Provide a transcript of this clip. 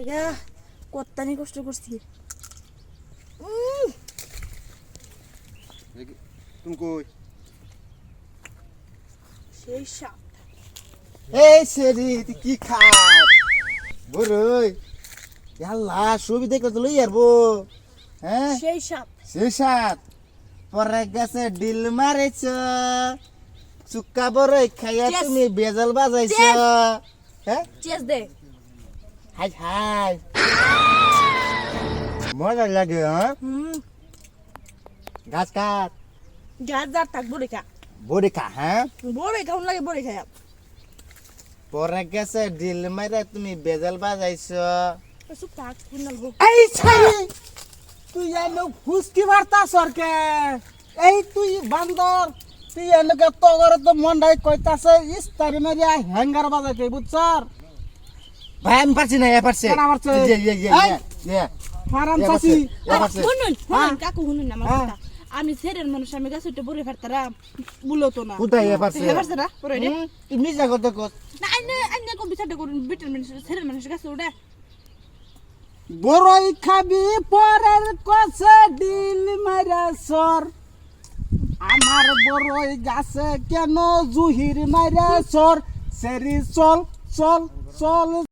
লেগা কত্তানি কষ্ট করছি। উম, তুমি কই? সেই সাপ। এই সেরি কি খাস বরই আল্লাহ ছবি দেখে তো লই আরবো হ্যাঁ? সেই সাপ। শেষাত পরে গেছে ডিল মারেছ। চুক্কা বরই খাইয়া তুমি বেজাল বাজাইছ। হ্যাঁ? চেস দে। হাই হাই মজা লাগে হ্যাঁ হুম গাছ কাট গাছ যার থাক বড়ে খা বড়ি খা হ্যাঁ বড়ে খাওন লাগে বড়ে খাই পরে গেছে ডিল মারে তুমি বেজাল বাজাইছ সুপ থাক কুনাল গো এই ছাই তুই এনে ফুসকি বার্তা সরকে এই তুই বান্দর তুই এনেকে তগরে তো মন্ডাই কইতাছে ইস্তারি মারিয়া হ্যাঙ্গার বাজাইতে বুঝছর ভাই আমি পারছি না এ পারছে? ইয়ে ইয়ে ইয়ে! ইয়ে হারাম এ চাচি। এ শুনুন হ্যাঁ। শুনুন কাকু শুনুন না আমার। কথা। আমি ছেড়ের মানুষ আমি গাছ উঠে বড়ে ফেরতারা বুলতো না। কোথায় এ পারছে? হে পারছে না? বড়ে রে হুম, তুমি যা করতে কর না আইনে আইনে বিচারটা করুন বিটের মানুষ ছেড়ের মানুষ গাছ উঠে। বড়ই খাবি পরের কষে ডিল মারা সর। আমার বড়ই গাছে কেন জুহির মারা সর? সেরি চল চল চল।